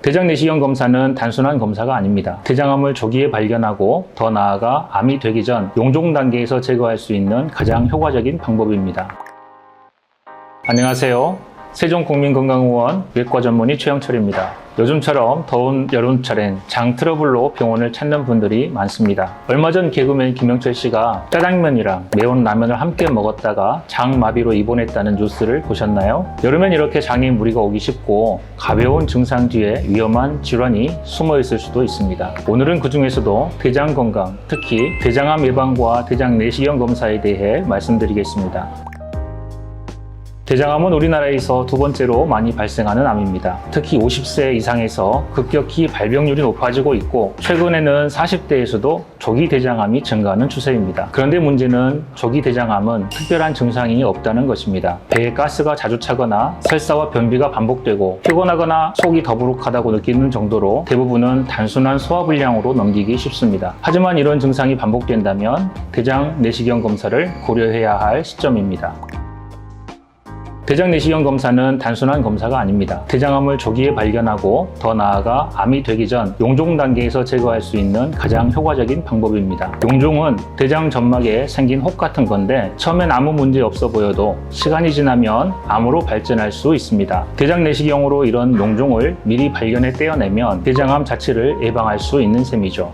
대장 내시경 검사는 단순한 검사가 아닙니다. 대장암을 조기에 발견하고 더 나아가 암이 되기 전 용종 단계에서 제거할 수 있는 가장 효과적인 방법입니다. 안녕하세요. 세종국민건강의원 외과 전문의 최영철입니다. 요즘처럼 더운 여름철엔 장 트러블로 병원을 찾는 분들이 많습니다. 얼마 전 개그맨 김영철 씨가 짜장면이랑 매운 라면을 함께 먹었다가 장 마비로 입원했다는 뉴스를 보셨나요? 여름엔 이렇게 장에 무리가 오기 쉽고 가벼운 증상 뒤에 위험한 질환이 숨어 있을 수도 있습니다. 오늘은 그 중에서도 대장 건강, 특히 대장암 예방과 대장 내시경 검사에 대해 말씀드리겠습니다. 대장암은 우리나라에서 두 번째로 많이 발생하는 암입니다. 특히 50세 이상에서 급격히 발병률이 높아지고 있고 최근에는 40대에서도 조기 대장암이 증가하는 추세입니다. 그런데 문제는 조기 대장암은 특별한 증상이 없다는 것입니다. 배에 가스가 자주 차거나 설사와 변비가 반복되고 피곤하거나 속이 더부룩하다고 느끼는 정도로 대부분은 단순한 소화불량으로 넘기기 쉽습니다. 하지만 이런 증상이 반복된다면 대장 내시경 검사를 고려해야 할 시점입니다. 대장 내시경 검사는 단순한 검사가 아닙니다. 대장암을 조기에 발견하고 더 나아가 암이 되기 전 용종 단계에서 제거할 수 있는 가장 효과적인 방법입니다. 용종은 대장 점막에 생긴 혹 같은 건데 처음엔 아무 문제 없어 보여도 시간이 지나면 암으로 발전할 수 있습니다. 대장 내시경으로 이런 용종을 미리 발견해 떼어내면 대장암 자체를 예방할 수 있는 셈이죠.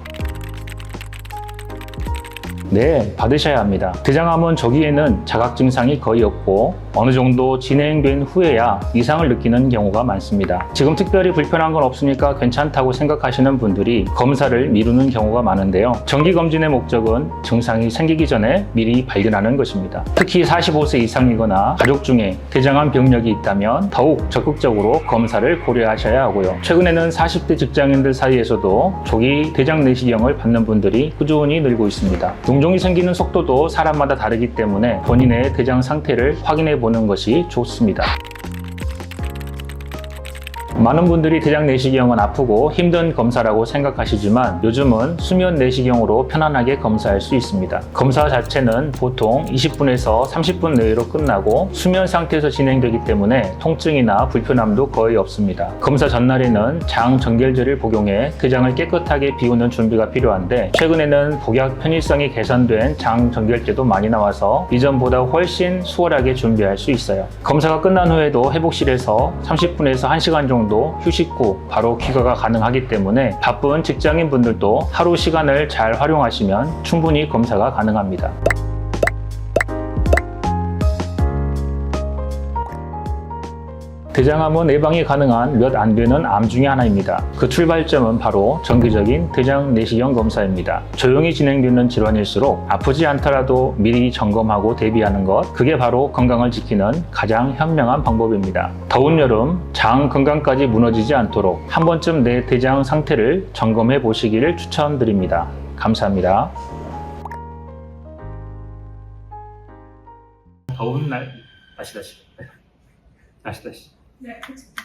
네, 받으셔야 합니다. 대장암은 조기에는 자각 증상이 거의 없고 어느 정도 진행된 후에야 이상을 느끼는 경우가 많습니다. 지금 특별히 불편한 건 없으니까 괜찮다고 생각하시는 분들이 검사를 미루는 경우가 많은데요. 정기 검진의 목적은 증상이 생기기 전에 미리 발견하는 것입니다. 특히 45세 이상이거나 가족 중에 대장암 병력이 있다면 더욱 적극적으로 검사를 고려하셔야 하고요. 최근에는 40대 직장인들 사이에서도 조기 대장 내시경을 받는 분들이 꾸준히 늘고 있습니다. 용종이 생기는 속도도 사람마다 다르기 때문에 본인의 대장 상태를 확인해 보는 것이 좋습니다. 많은 분들이 대장 내시경은 아프고 힘든 검사라고 생각하시지만 요즘은 수면 내시경으로 편안하게 검사할 수 있습니다. 검사 자체는 보통 20분에서 30분 내로 끝나고 수면 상태에서 진행되기 때문에 통증이나 불편함도 거의 없습니다. 검사 전날에는 장 정결제를 복용해 대장을 깨끗하게 비우는 준비가 필요한데 최근에는 복약 편의성이 개선된 장 정결제도 많이 나와서 이전보다 훨씬 수월하게 준비할 수 있어요. 검사가 끝난 후에도 회복실에서 30분에서 1시간 정도 휴식 후 바로 귀가가 가능하기 때문에 바쁜 직장인 분들도 하루 시간을 잘 활용하시면 충분히 검사가 가능합니다. 대장암은 예방이 가능한 몇 안 되는 암 중의 하나입니다. 그 출발점은 바로 정기적인 대장 내시경 검사입니다. 조용히 진행되는 질환일수록 아프지 않더라도 미리 점검하고 대비하는 것, 그게 바로 건강을 지키는 가장 현명한 방법입니다. 더운 여름 장 건강까지 무너지지 않도록 한 번쯤 내 대장 상태를 점검해 보시기를 추천드립니다. 감사합니다. 더운 날 아시다시피 아시다시 피 네, 그렇죠.